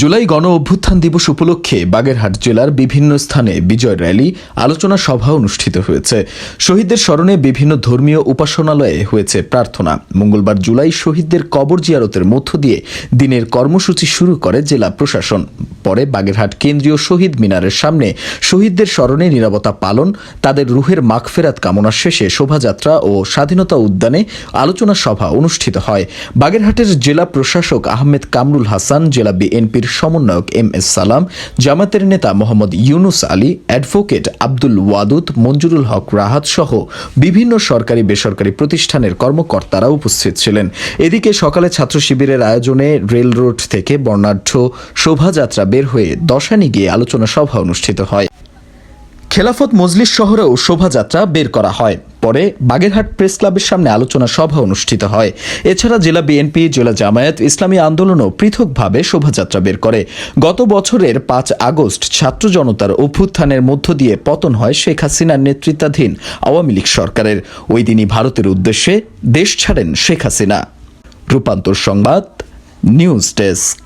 জুলাই গণ অভ্যুত্থান দিবস উপলক্ষে বাগেরহাট জেলার বিভিন্ন স্থানে বিজয় র্যালি, আলোচনা সভা অনুষ্ঠিত হয়েছে। শহীদদের স্মরণে বিভিন্ন ধর্মীয় উপাসনালয়ে হয়েছে প্রার্থনা। মঙ্গলবার জুলাই শহীদদের কবর জিয়ারতের মধ্য দিয়ে দিনের কর্মসূচি শুরু করে জেলা প্রশাসন। পরে বাগেরহাট কেন্দ্রীয় শহীদ মিনারের সামনে শহীদদের স্মরণে নিরাপত্তা পালন, তাদের রুহের মাগফেরাত কামনা শেষে শোভাযাত্রা ও স্বাধীনতা উদ্যানে আলোচনা সভা অনুষ্ঠিত হয়। বাগেরহাটের জেলা প্রশাসক আহমেদ কামরুল হাসান, জেলা বিএনপির সমন্বয়ক এম এস সালাম, জামাতের নেতা মোহাম্মদ ইউনুস আলী, অ্যাডভোকেট আব্দুল ওয়াদুদ, মঞ্জুরুল হক রাহাত সহ বিভিন্ন সরকারি বেসরকারি প্রতিষ্ঠানের কর্মকর্তারা উপস্থিত ছিলেন। এদিকে সকালে ছাত্র শিবিরের আয়োজনে রেল রোড থেকে বর্ণাঢ্য শোভাযাত্রা বের হয়ে দশানি গিয়ে আলোচনা সভা অনুষ্ঠিত হয়। খেলাফত মজলিস শহরেও শোভাযাত্রা বের করা হয়। পরে বাগেরহাট প্রেস ক্লাবের সামনে আলোচনা সভা অনুষ্ঠিত হয়। এছাড়া জেলা বিএনপি, জেলা জামায়াত ইসলামী আন্দোলনও পৃথকভাবে শোভাযাত্রা বের করে। গত বছরের পাঁচ আগস্ট ছাত্র জনতার অভ্যুত্থানের মধ্য দিয়ে পতন হয় শেখ হাসিনার নেতৃত্বাধীন আওয়ামী লীগ সরকারের। ওই দিনই ভারতের উদ্দেশ্যে দেশ ছাড়েন শেখ হাসিনা। রূপান্তর সংবাদ, নিউজ ডেস্ক।